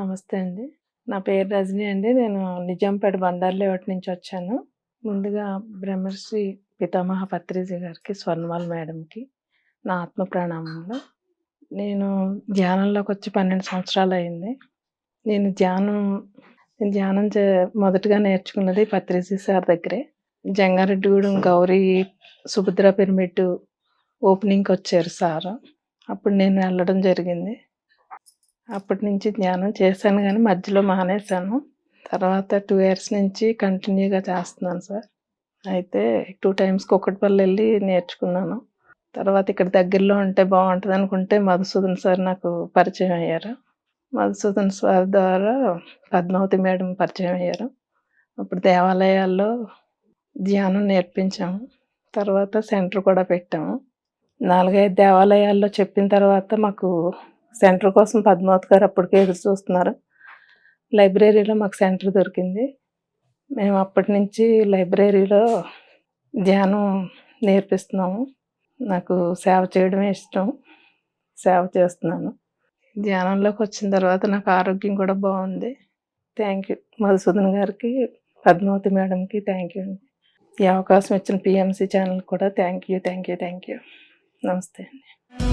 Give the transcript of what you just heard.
నమస్తే అండి. నా పేరు రజని అండి. నేను నిజాంపేట బండార్లేవట్ నుంచి వచ్చాను. ముందుగా బ్రహ్మశ్రీ పితామహ పత్రిజీ గారికి స్వర్ణమాల మేడంకి నా ఆత్మ ప్రణామంలో. నేను ధ్యానంలోకి వచ్చి పన్నెండు సంవత్సరాలు అయింది. నేను ధ్యానం నేను ధ్యానం చే మొదటగా నేర్చుకున్నది పత్రిజీ సార్ దగ్గరే. జంగారెడ్డిగూడెం గౌరీ సుభద్ర పిరమిడ్ ఓపెనింగ్కి వచ్చారు సార్. అప్పుడు నేను వెళ్ళడం జరిగింది. అప్పటి నుంచి ధ్యానం చేశాను కానీ మధ్యలో మానేశాను. తర్వాత టూ ఇయర్స్ నుంచి కంటిన్యూగా చేస్తున్నాను సార్. అయితే టూ టైమ్స్ కుక్కటిపల్లి వెళ్ళి నేర్చుకున్నాను. తర్వాత ఇక్కడ దగ్గరలో ఉంటే బాగుంటుంది అనుకుంటే మధుసూదన్ సార్ నాకు పరిచయం అయ్యారు. మధుసూదన్ సార్ ద్వారా పద్మావతి మేడం పరిచయం అయ్యారు. అప్పుడు దేవాలయాల్లో ధ్యానం నేర్పించాము. తర్వాత సెంటర్ కూడా పెట్టాము. నాలుగైదు దేవాలయాల్లో చెప్పిన తర్వాత మాకు సెంటర్ కోసం పద్మావతి గారు అప్పటికే ఎదురు చూస్తున్నారు. లైబ్రరీలో మాకు సెంటర్ దొరికింది. మేము అప్పటి నుంచి లైబ్రరీలో ధ్యానం నేర్పిస్తున్నాము. నాకు సేవ చేయడమే ఇష్టం. సేవ చేస్తున్నాను. ధ్యానంలోకి వచ్చిన తర్వాత నాకు ఆరోగ్యం కూడా బాగుంది. Thank you. మధుసూదన్ గారికి పద్మావతి మేడంకి థ్యాంక్ యూ అండి. ఈ అవకాశం ఇచ్చిన పిఎంసి ఛానల్ కూడా thank you thank you thank you. నమస్తే అండి.